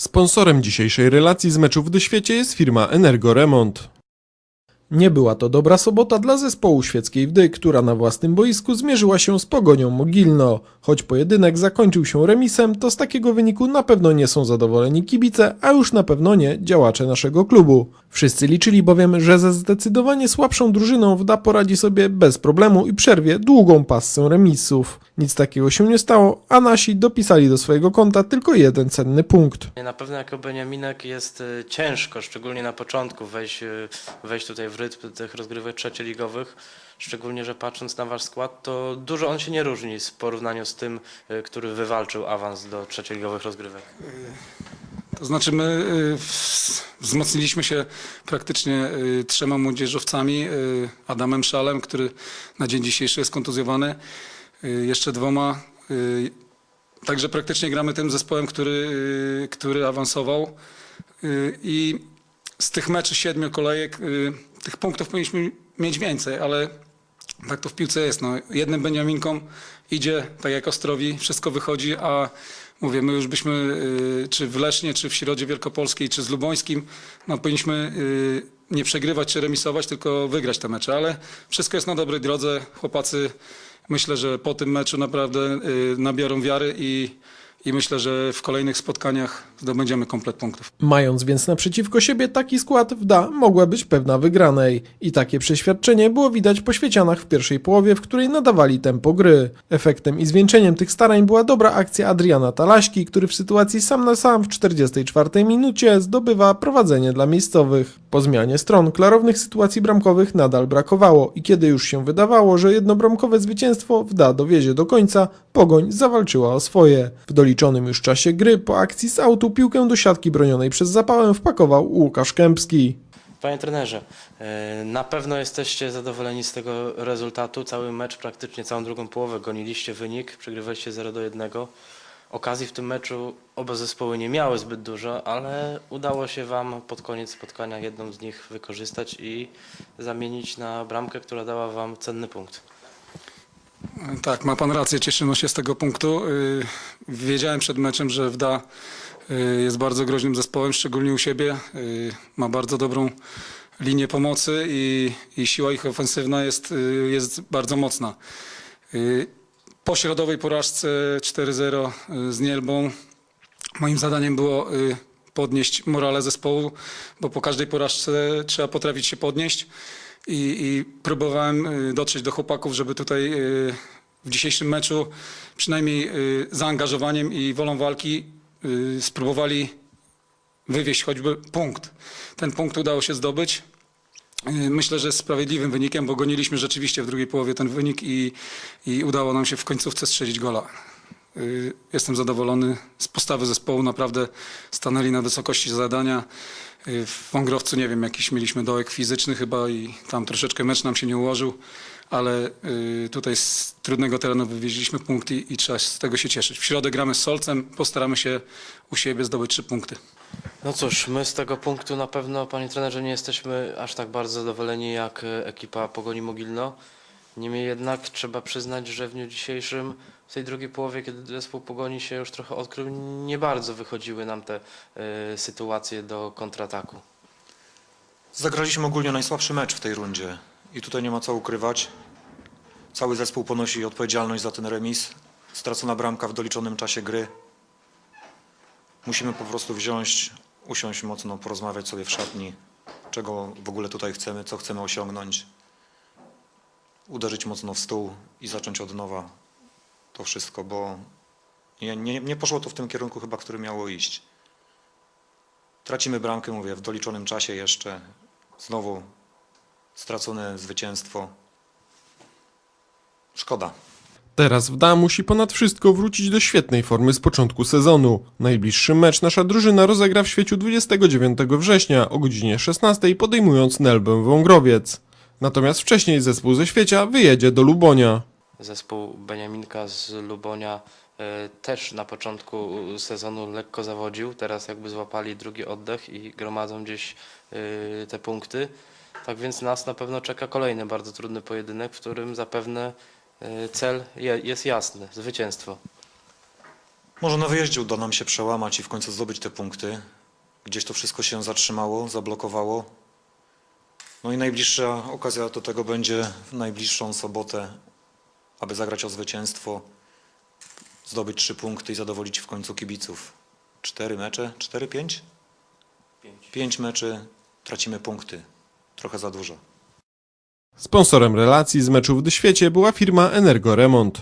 Sponsorem dzisiejszej relacji z meczów w świecie jest firma Energoremont. Nie była to dobra sobota dla zespołu świeckiej Wdy, która na własnym boisku zmierzyła się z Pogonią Mogilno. Choć pojedynek zakończył się remisem, to z takiego wyniku na pewno nie są zadowoleni kibice, a już na pewno nie działacze naszego klubu. Wszyscy liczyli bowiem, że ze zdecydowanie słabszą drużyną Wda poradzi sobie bez problemu i przerwie długą passę remisów. Nic takiego się nie stało, a nasi dopisali do swojego konta tylko jeden cenny punkt. Na pewno jako Beniaminek jest y, ciężko, szczególnie na początku, wejść, y, wejść tutaj w rytm tych rozgrywek trzecioligowych. Szczególnie, że patrząc na wasz skład, to dużo on się nie różni w porównaniu z tym, y, który wywalczył awans do trzecioligowych rozgrywek. To znaczy my y, wzmocniliśmy się praktycznie y, trzema młodzieżowcami. y, Adamem Szalem, który na dzień dzisiejszy jest kontuzjowany, jeszcze dwoma. Także praktycznie gramy tym zespołem, który, który awansował. I z tych meczy siedmiu kolejek tych punktów powinniśmy mieć więcej, ale tak to w piłce jest. No, jednym Beniaminkom idzie, tak jak Ostrowi, wszystko wychodzi, a mówię, my już byśmy, y, czy w Lesznie, czy w Środzie Wielkopolskiej, czy z Lubońskim, no powinniśmy y, nie przegrywać, czy remisować, tylko wygrać te mecze, ale wszystko jest na dobrej drodze. Chłopacy myślę, że po tym meczu naprawdę y, nabiorą wiary i, i myślę, że w kolejnych spotkaniach zdobędziemy komplet punktów. Mając więc naprzeciwko siebie taki skład, Wda mogła być pewna wygranej. I takie przeświadczenie było widać po świecianach w pierwszej połowie, w której nadawali tempo gry. Efektem i zwieńczeniem tych starań była dobra akcja Adriana Talaśki, który w sytuacji sam na sam w 44 minucie zdobywa prowadzenie dla miejscowych. Po zmianie stron klarownych sytuacji bramkowych nadal brakowało i kiedy już się wydawało, że jednobramkowe zwycięstwo Wda dowiezie do końca, Pogoń zawalczyła o swoje. W doliczonym już czasie gry po akcji z autu piłkę do siatki bronionej przez zapałem wpakował Łukasz Kępski. Panie trenerze, y, na pewno jesteście zadowoleni z tego rezultatu. Cały mecz, praktycznie całą drugą połowę goniliście wynik, przegrywaliście 0 do 1. Okazji w tym meczu oba zespoły nie miały zbyt dużo, ale udało się Wam pod koniec spotkania jedną z nich wykorzystać i zamienić na bramkę, która dała Wam cenny punkt. Tak, ma pan rację, cieszymy się z tego punktu. Y, Wiedziałem przed meczem, że Wda y, jest bardzo groźnym zespołem, szczególnie u siebie. Y, Ma bardzo dobrą linię pomocy i, i siła ich ofensywna jest, jest bardzo mocna. Po środowej porażce 4-0 z Nielbą moim zadaniem było podnieść morale zespołu, bo po każdej porażce trzeba potrafić się podnieść i, i próbowałem y, dotrzeć do chłopaków, żeby tutaj y, w dzisiejszym meczu przynajmniej y, zaangażowaniem i wolą walki spróbowali wywieźć choćby punkt. Ten punkt udało się zdobyć. Myślę, że sprawiedliwym wynikiem, bo goniliśmy rzeczywiście w drugiej połowie ten wynik i, i udało nam się w końcówce strzelić gola. Jestem zadowolony z postawy zespołu, naprawdę stanęli na wysokości zadania. Y, W Wągrowcu, nie wiem, jakiś mieliśmy dołek fizyczny chyba i tam troszeczkę mecz nam się nie ułożył, ale y, tutaj z trudnego terenu wywieźliśmy punkty i trzeba z tego się cieszyć. W środę gramy z Solcem, postaramy się u siebie zdobyć trzy punkty. No cóż, my z tego punktu na pewno, panie trenerze, nie jesteśmy aż tak bardzo zadowoleni jak e, ekipa Pogoni Mogilno. Niemniej jednak trzeba przyznać, że w dniu dzisiejszym, w tej drugiej połowie, kiedy zespół Pogoni się już trochę odkrył, nie bardzo wychodziły nam te e, sytuacje do kontrataku. Zagraliśmy ogólnie najsłabszy mecz w tej rundzie i tutaj nie ma co ukrywać. Cały zespół ponosi odpowiedzialność za ten remis. Stracona bramka w doliczonym czasie gry. Musimy po prostu wziąć, usiąść mocno, porozmawiać sobie w szatni, czego w ogóle tutaj chcemy, co chcemy osiągnąć. Uderzyć mocno w stół i zacząć od nowa to wszystko, bo nie, nie, nie poszło to w tym kierunku chyba, który miało iść. Tracimy bramkę, mówię, w doliczonym czasie jeszcze. Znowu stracone zwycięstwo. Szkoda. Teraz Wda musi ponad wszystko wrócić do świetnej formy z początku sezonu. Najbliższy mecz nasza drużyna rozegra w świeciu 29 września o godzinie 16 podejmując Nelbę Wągrowiec. Natomiast wcześniej zespół ze świecia wyjedzie do Lubonia. Zespół Beniaminka z Lubonia e, też na początku sezonu lekko zawodził. Teraz jakby złapali drugi oddech i gromadzą gdzieś e, te punkty. Tak więc nas na pewno czeka kolejny bardzo trudny pojedynek, w którym zapewne e, cel je- jest jasny zwycięstwo. Może na wyjeździe uda nam się przełamać i w końcu zdobyć te punkty. Gdzieś to wszystko się zatrzymało, zablokowało. No i najbliższa okazja do tego będzie w najbliższą sobotę, aby zagrać o zwycięstwo, zdobyć trzy punkty i zadowolić w końcu kibiców. Cztery mecze? Cztery, pięć? Pięć. Pięć meczy, tracimy punkty. Trochę za dużo. Sponsorem relacji z meczów w świecie była firma Energoremont.